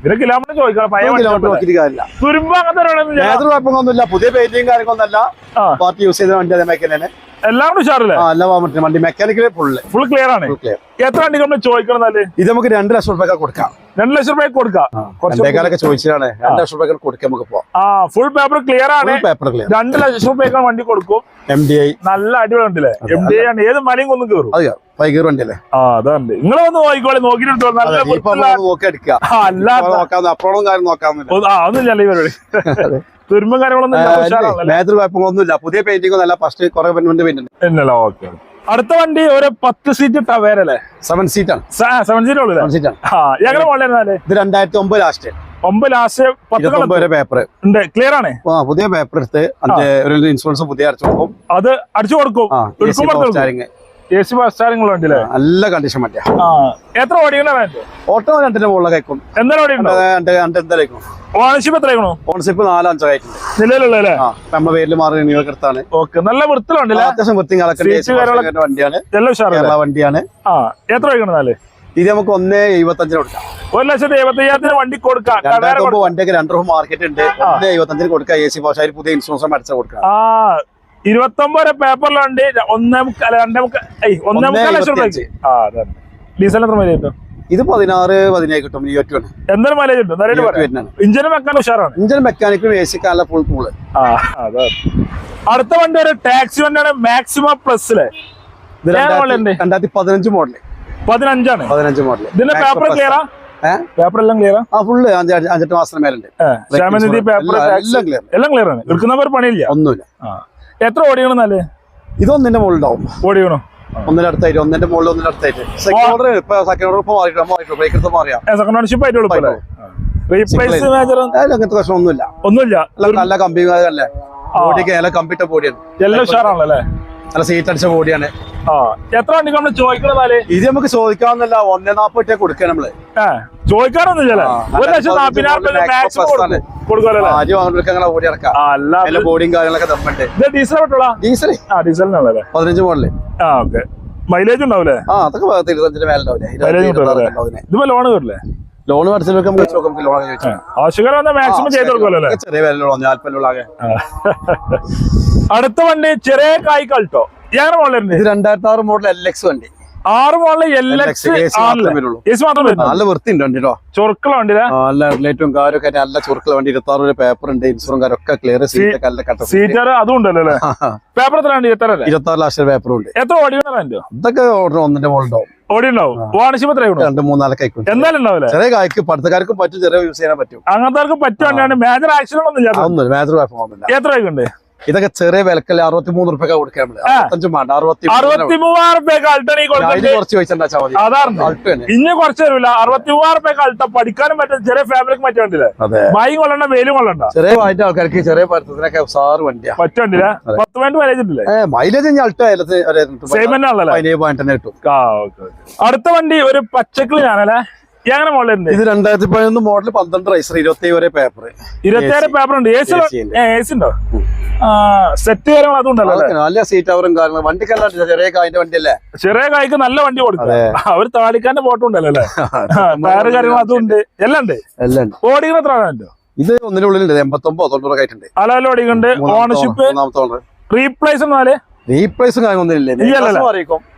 ഇതിന് കിലോമീറ്റർ ചോദിക്കണം പഴയ കിലോമീറ്റർ നോക്കിയിട്ട് കാര്യമില്ല. തുരുമ്പ് അങ്ങനത്തെ. ഏതൊരു കുഴപ്പമൊന്നുമില്ല പുതിയ പെയിന്റിങ് കാര്യങ്ങളൊന്നുമല്ല. പാർട്ടി യൂസ് ചെയ്ത വണ്ടി മെക്കാനിക്കലിനെ മെക്കാനിനെ എല്ലാം ഉഷാറില്ലേ? എല്ലാം വണ്ടി മെക്കാനിക്കൽ ഫുള്ള് ഫുൾ ക്ലിയർ ആണ്. എത്ര വണ്ടി നമ്മൾ ചോദിക്കണം ഇത് നമുക്ക് രണ്ട് ലക്ഷം റുപ്യൊക്കെ കൊടുക്കാം. രണ്ട് ലക്ഷം രൂപയ്ക്ക് കൊടുക്കാം. ചോദിച്ചതാണ് രണ്ട് ലക്ഷം രൂപ കൊടുക്കാം നമുക്ക് പോവാം. ആ ഫുൾ പേപ്പർ ക്ലിയർ ആണ്. പേപ്പർ ക്ലിയർ രണ്ട് ലക്ഷം രൂപയ്ക്ക് വണ്ടി കൊടുക്കും. എം ഡി ഐ നല്ല അടിപൊളി ഉണ്ടല്ലേ എം ഡി ഐ ആണ്. ഏത് മലയും കൊന്നും കയറും. അത് ഫൈവ് വണ്ടി അല്ലേ ആ അതാണ് നിങ്ങൾ വന്ന് നോക്കിക്കോളെ. നോക്കിയിട്ട് അപ്രോളും കാര്യം ഒന്നും ഈ പരിപാടി തുരുമ്പും കാര്യങ്ങളൊന്നും കുഴപ്പങ്ങളൊന്നുമില്ല പുതിയ പെയിന്റിംഗ് നല്ല ഫസ്റ്റ് കുറെ പെയിന്റ് പെയിന്റ് ഓക്കെ. അടുത്ത വണ്ടി ഒരു പത്ത് സീറ്റ് ടവേരല്ലേ? സെവൻ സീറ്റ് ആണ്. സെവൻ സീറ്റ് ഉള്ളു സെവൻ സീറ്റ് ആണ്. എങ്ങനെ മോളിരുന്നാൽ ഇത് രണ്ടായിരത്തി ഒമ്പത് ലാസ്റ്റ് ഒമ്പത് ലാസ്റ്റ് പത്ത് പേപ്പർ ഉണ്ട്. ക്ലിയർ ആണ്? പുതിയ പേപ്പർ എടുത്ത് ഒരു ഇൻഷുറൻസ് പുതിയ അടച്ചു കൊടുക്കും. അത് അടിച്ചു കൊടുക്കും. എ സി ബസ് ഉണ്ടല്ലേ നല്ല കണ്ടീഷൻ മറ്റേ. എത്ര ഓടിക്കണ വേണ്ട ഓട്ടോ രണ്ടിന്റെ മുകളിൽ കഴിക്കും എന്തായാലും ഓടിയുണ്ടോ രണ്ട് രണ്ട് എന്തായാലും ഓണർഷിപ്പ് എത്രയാണോ ഓണർഷിപ്പ് നാലോ അഞ്ചോ കഴിക്കും നിലവിലുള്ളല്ലേ ആ നമ്മുടെ പേരിൽ മാറി റിന്യൂവൽ എടുത്താണ് ഓക്കെ നല്ല വൃത്തിലുണ്ട് അത്യാവശ്യം വൃത്തി വണ്ടിയാണ്. കേരള ആ എത്ര ഇത് നമുക്ക് ഒന്നേ എഴുപത്തഞ്ചിന് കൊടുക്കാം. ഒരു ലക്ഷത്തി എഴുപത്തി അയ്യായിരത്തിന് വണ്ടി കൊടുക്കാം. വണ്ടിയൊക്കെ രണ്ടു രൂപ മാർക്കറ്റ് ഉണ്ട്. ഒന്നേ എഴുപത്തഞ്ചിന് കൊടുക്കാം. എ സി പോഷായി പുതിയ ഇൻഷുറൻസ് അടച്ച കൊടുക്കാം. ആ ഇരുപത്തൊമ്പത് പേപ്പറിലുണ്ട് ഒന്നേ മുക്കാൽ രണ്ടേ മുക്കാൽ ഒന്നേ ലക്ഷം ഡീസൽ എത്ര മതി ഇത് പതിനാറ് പതിനേഴ് കിട്ടും. ഇരുപത്തി ഒന്ന് എന്തായാലും മൈലേജ് വരുന്നതാണ് ഇഞ്ചിന് വെക്കാൻ ഉഷാറാണ്. ഇഞ്ചിൻ മെക്കാനിക്കും എ സിക്കാനുള്ള ഫുൾ കൂൾ അടുത്ത വണ്ടി ഒരു ടാക്സി വണ്ടിയാണ് മാക്സിമം ഉണ്ട്? രണ്ടായിരത്തി പതിനഞ്ച് മോഡൽ പതിനഞ്ചാണ്. പതിനഞ്ച് മോഡൽ ഇതിന്റെ പേപ്പർ ക്ലിയറാ പേപ്പർ എല്ലാം ക്ലിയറാ ആ? ഫുള്ള് അഞ്ച് അഞ്ചെട്ട് മാസത്തിന് മേലുണ്ട്. ശ്യാമനിധി പേപ്പർ എല്ലാം- ക്ലിയർ എല്ലാം ക്ലിയർ ആണ്. എടുക്കുന്നവർ പണിയില്ല. ഒന്നുമില്ല. എത്ര ഓടിയണം എന്നാൽ? ഇതൊന്നിന്റെ മുകളിലുണ്ടാവും ഓടിക്കണോ ഒന്നിന്റെ അടുത്തായിട്ട് ഒന്നിന്റെ മുകളിൽ ഒന്നിലടുത്തായിട്ട് സെക്കൻഡ് ഓർഡർ ഇപ്പൊ സെക്കൻഡ് ഓർഡർ ഇപ്പൊ മാറിയിട്ട് മാറിയിട്ട് ബ്രേക്ക് എടുത്ത് മാറിയാ. സെക്കൻഡ് ഓണർഷിപ്പ് ആയിട്ട് എളുപ്പമല്ലേ റീപ്ലേസ് Single മേജർ അതിൽ അങ്ങനത്തെ പ്രശ്നമൊന്നുമില്ല ഒന്നുമില്ല. നല്ല നല്ല കമ്പി അല്ലേ നല്ല കമ്പിട്ട ബോഡിയാണ്. എല്ലാം ഉഷാറാണല്ലോ അല്ലേ? നല്ല സീറ്റ് അടിച്ച ബോഡിയാണ്. എത്ര വണ്ടി നമ്മൾ ചോദിക്കണതാൽ ഇത് നമുക്ക് ചോദിക്കാവുന്നല്ല ഒന്നേ നാപ്പറ്റേ കൊടുക്കുക നമ്മൾ. ഒരു ലക്ഷം നാപ്പതിനായിരം. കൊടുക്കുമല്ലോ ബോഡിയും കാര്യങ്ങളൊക്കെ ഡീസൽ ഡീസൽ ആ ഡീസലിനാണല്ലേ പതിനഞ്ച് മോഡൽ. ആ ഓക്കെ. മൈലേജ് ആ അതൊക്കെ ഇരുപത്തഞ്ചിന് ഇതിപ്പോ ലോൺ കയറില്ലേ ലോൺ നമുക്ക് നമുക്ക് ലോൺ മാക്സിമം ചെയ്ത് കൊടുക്കുമല്ലോ ചെറിയ വില അടുത്ത വണ്ടി ചെറിയ കായ്ക്കൾട്ടോ ഇത് രണ്ടായിരത്തി ആറ് മോഡൽ എൽ എക്സ് വണ്ടി ആറ് മോഡൽ എൽ എക്സ് നല്ല വൃത്തി ഉണ്ട് വണ്ടിട്ടോ ചൊറുക്കള വണ്ടി നല്ല റിലേറ്റും കാര്യമൊക്കെ നല്ല ചുരുക്കൾ വണ്ടി. ഇരുപത്തി ആറ് പേപ്പർ ഉണ്ട് ഇൻഷുറും കാര്യമൊക്കെ ക്ലിയർ സീറ്റ് കട്ട അതും ഉണ്ടല്ലോ പേപ്പർ ഇരുപത്തി ആറ് ലക്ഷം പേപ്പറും ഉണ്ട്. എത്ര ഓടി ഇതൊക്കെ ഒന്നിന്റെ മോളുണ്ടാവും പഠിത്തക്കാർക്കും പറ്റും ചെറിയ യൂസ് ചെയ്യാൻ പറ്റും. അങ്ങനത്തെ മേജർ ആക്സിഡന്റ് ഒന്നും മേജർ കുഴപ്പമൊന്നുമില്ല എത്ര ആയിക്കുണ്ട് ഇതൊക്കെ ചെറിയ വിലക്കല്ലേ? അറുപത്തി മൂന്ന് റുപ്യ കൊടുക്കാൻ അറുപത്തഞ്ചും വേണ്ട അറുപത്തി അറുപത്തി മൂവായിരം റുപ്യക്ക് അൾട്ടണി അതിന് കൊടുക്കുന്നുണ്ട് കുറച്ച് മതി. അതാണ് ഇനി തരൂല. അറുപത്തി മൂവായിരം റുപ്യ അൾട്ട പഠിക്കാനും പറ്റും. ചെറിയ ഫാബ്രിക് പറ്റുണ്ടില്ലേ മൈ കൊള്ളണ്ട വെയിലും കൊള്ളണ്ട. ചെറിയ വാങ്ങിയ ആൾക്കാർക്ക് ചെറിയ പരത്തിനൊക്കെ സാറ് വണ്ടിയാ. പറ്റുണ്ടില്ലേ പത്ത് പോയിന്റ് ഏഹ് മൈലേജ് അൾട്ടോ പതിനേഴ് പോയിന്റ് തന്നെ കിട്ടും. അടുത്ത വണ്ടി ഒരു പച്ചക്കിളി ഞാനല്ലേ? എങ്ങനെ മോളുണ്ട് ഇത് രണ്ടായിരത്തി പതിനൊന്ന് മോഡൽ പന്ത്രണ്ട് റൈസർ ഇരുപത്തി വരെ പേപ്പർ ഇരുപത്തിയാറ് പേപ്പർ ഉണ്ട്. എ സി ഉണ്ട്. എ സി ഉണ്ടോ സെറ്റ് കാര്യങ്ങൾ അതുണ്ടല്ലോ നല്ല സീറ്റ് അവറും കാര്യങ്ങളും. വണ്ടിക്കല്ല ചെറിയ കായിന്റെ വണ്ടിയല്ലേ? ചെറിയ കായ്ക്ക് നല്ല വണ്ടി കൊടുക്കും അവർ താലിക്കാന്റെ ഫോട്ടോ ഉണ്ടല്ലോ അല്ലേ? വേറെ കാര്യങ്ങൾ അതും ഉണ്ട്. എല്ലാം ഉണ്ട്? എല്ലാം ഉണ്ട്. ഓടിക്കുന്ന എത്ര ആണല്ലോ ഇത് ഒന്നിനുള്ളിലുണ്ട്. എൺപത്തൊമ്പത് തൊണ്ണൂറൊക്കെ ആയിട്ടുണ്ട്. അലാല ഓടിക്കുന്നുണ്ട്. ഓണർഷിപ്പ് റീപ്ലേസ് എന്നാൽ റീപ്ലേസും ഇല്ലല്ലേ?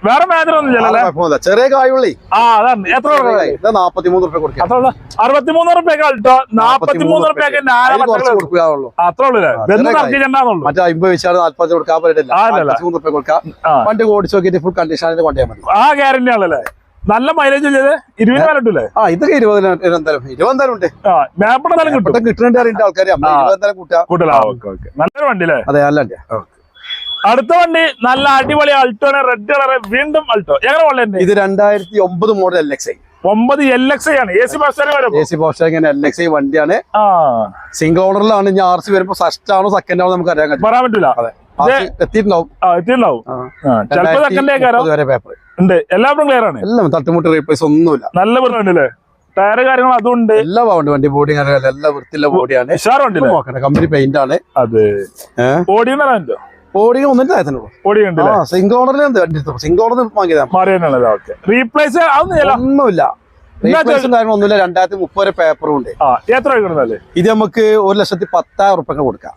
വേറെ കുഴപ്പമൊന്നുമില്ല ചെറിയ കായുള്ളി. ആ അതാണ്. എത്ര കൊടുക്കണം? ഇത് നാപ്പത്തി മൂന്ന് റുപ്യ കൊടുക്കാം അറുപത്തിമൂന്ന് റുപ്യൊക്കെ അൾട്ടോ നാപ്പത്തിമൂന്ന് റുപ്യൊക്കെ മറ്റേ അമ്പത് വെച്ചാൽ നാല്പത് കൊടുക്കാൻ പറ്റില്ല. മൂന്ന് റുപ്യ കൊടുക്കാം. വണ്ടി ഓടിച്ച് നോക്കിയിട്ട് ഫുൾ കണ്ടീഷനിൽ കൊണ്ടുപോയാൽ മതി. ആ ഗ്യാരണ്ടി ആണല്ലേ നല്ല മൈലേജ് ഇരുപതിനായിരം ആ ഇതൊക്കെ ഇരുപതിനായിരം ഇരുപതെന്തായാലും ഉണ്ട്. മാപ്പിടെ കിട്ടും. പെട്ടെന്ന് കിട്ടുന്നുണ്ട് അറിയേണ്ട ആൾക്കാർ നമ്മൾ ആ. ഇരുപതെന്തായാലും കൂട്ടാ കൂട്ടലാ ഓക്കെ ഓക്കെ. നല്ലൊരു വണ്ടി അല്ലേ? അതെ അല്ല. അടുത്ത വണ്ടി നല്ല അടിപൊളി അൾട്ടോനെ റെഡ് കളറ് വീണ്ടും അൾട്ടോ. എങ്ങനെ വണ്ടി ഇത് രണ്ടായിരത്തി ഒമ്പത് മോഡൽ എൽ എക്സ് ഐ ഒമ്പത് എൽ എക്സ് ഐ ആണ്. എ സി വരും A C L X I വണ്ടിയാണ്. സിംഗിൾ ഓണറിലാണ് ഇനി ആർ സി വരുമ്പോ ഫസ്റ്റ് ആണോ സെക്കൻഡ് ആണോ നമുക്ക് അറിയാൻ പറയാൻ പറ്റൂല. അതെ. RC എത്തിയിട്ടുണ്ടാവും. പേപ്പർ ഉണ്ട്. എല്ലാവരും ക്ലിയർ ആണ്. എല്ലാം തട്ടുമുട്ട് റീപ്ലേസ് ഒന്നുമില്ല. നല്ല ടയറ് കാര്യങ്ങൾ എല്ലാ ഉണ്ട്. വണ്ടി ബോഡി എല്ലാ വൃത്തിയുള്ള ബോഡിയാണ് കമ്പനി പെയിന്റ് ആണ്. അതെ. ഓടിയുണ്ടോ ബോഡി ഒന്നിന്റെ താഴത്തുള്ളൂ ഓടിയുണ്ട് സിംഗ് സിംഗിൾ ഓണറിൽ സിംഗിൾ ഓണർ വാങ്ങിയതാണ് ഓക്കെ. റീപ്ലേസ് ഒന്നുമില്ല. രണ്ടായിരത്തി മുപ്പത് വരെ പേപ്പറും ഉണ്ട്. എത്ര ഇത് നമുക്ക് ഒരു ലക്ഷത്തി പത്തായിരം ഉറുപ്പൊക്കെ കൊടുക്കാം.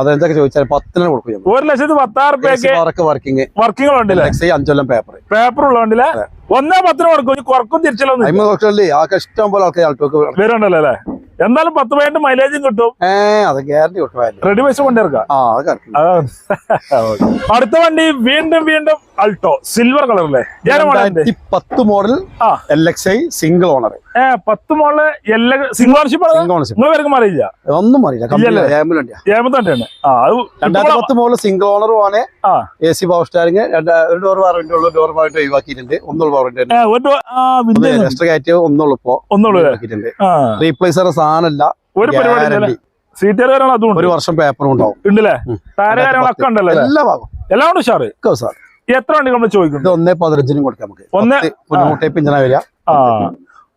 അതെന്തൊക്കെ ചോദിച്ചാൽ പത്തിന് കൊടുക്കും. ഒരു ലക്ഷത്തി പത്താറ് വർക്കിംഗ് വർക്കിംഗ് അഞ്ചൊല്ലം പേപ്പർ പേപ്പർ ഉള്ളതുകൊണ്ടില്ല? ഒന്നേ പത്തിന് കൊടുക്കും. കുറക്കും ആ ഇഷ്ടം പോലെ ആൾക്കാർ വരുന്നുണ്ടല്ലോ അല്ലേ എന്തായാലും പത്ത് പതിനെട്ട് മൈലേജും കിട്ടും. അത് ഗ്യാരണ്ടി കൊടുക്കാല്ലേ റെഡി അത് കറക്റ്റ് അടുത്ത വണ്ടി വീണ്ടും വീണ്ടും അൾട്ടോ സിൽവർ കളറല്ലേ പത്ത് model L X I single owner ഏ പത്ത് മോഡൽ എല്ലാ സിംഗിൾ ഓണർഷിപ്പ് നിങ്ങൾ പേർക്ക് അറിയില്ല ഒന്നും രണ്ടായിരത്തി പത്ത് മോഡൽ സിംഗിൾ ഓണറും ആണ്. ആ. എ സി പവർ സ്റ്റാരിങ് ഒരു ഡോർ വാറന്റി ഉള്ളു ഡോർ വാറന്റി ഒഴിവാക്കിയിട്ടുണ്ട്. ഒന്നുള്ള വാറന്റി ഒന്നുള്ളൂ ഇപ്പോ ഒന്നുള്ളൂ റീപ്ലേസർ സാധനമല്ല. ഒരു പരിപാടി സീറ്റ് അതും ഒരു വർഷം പേപ്പറും ഉണ്ടാവും. ഉണ്ടല്ലേ? താര കാര്യങ്ങളൊക്കെ ഉണ്ടല്ലോ എല്ലാ ഭാഗം എല്ലാം ഉഷാറ്? സാർ എത്ര വണ്ടി നമ്മൾ ഇത് ചോദിക്കുന്നുണ്ട് ഒന്നേ പതിനഞ്ചിനും കൊടുക്കാം നമുക്ക്. ഒന്ന് പുനമുട്ടേ പിഞ്ചന വരിക.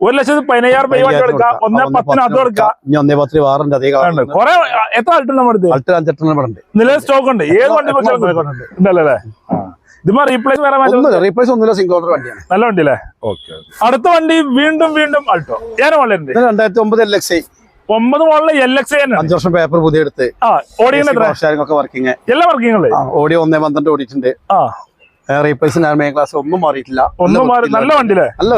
ഒരു ലക്ഷത്തി പതിനയ്യായിരം രൂപ കൊടുക്കാം ഒന്നേ പത്തിന് അത് കൊടുക്കാം. ഇനി ഒന്നേ പത്തിന് ഉണ്ട്. കുറെ എത്ര അഞ്ചെട്ടെണ്ണം ഇവിടെ ഉണ്ട്. നിലവിൽ സ്റ്റോക്ക് ഉണ്ട്. ഏത് വണ്ടി ഉണ്ടല്ലോ റീപ്ലേസ് ഒന്നുമില്ല റീപ്ലേസ് ഒന്നുമില്ല സിംഗിൾ ഓണർ വണ്ടിയാണ്. നല്ല വണ്ടി അല്ലേ ഓക്കെ. അടുത്ത വണ്ടി വീണ്ടും വീണ്ടും അൾട്ടോ രണ്ടായിരത്തി ഒമ്പത് എൽ എക്സ് ഐ ഒമ്പത് മോളിൽ എൽ എക്സ് ആണ് അഞ്ചു വർഷം പേപ്പർ പുതിയ എടുത്ത് വർക്കിംഗ് എല്ലാ വർക്കിങ്ങൾ ഓഡിയോ ഒന്നേ പന്ത്രണ്ട് ഓടിയിട്ടുണ്ട്. ആ. റീപ്ലേസ് ഞാൻ മെയിൻ ക്ലാസ് ഒന്നും മാറിയിട്ടില്ല. ഒന്നും മാറി നല്ല വണ്ടിയില്ലേ? നല്ല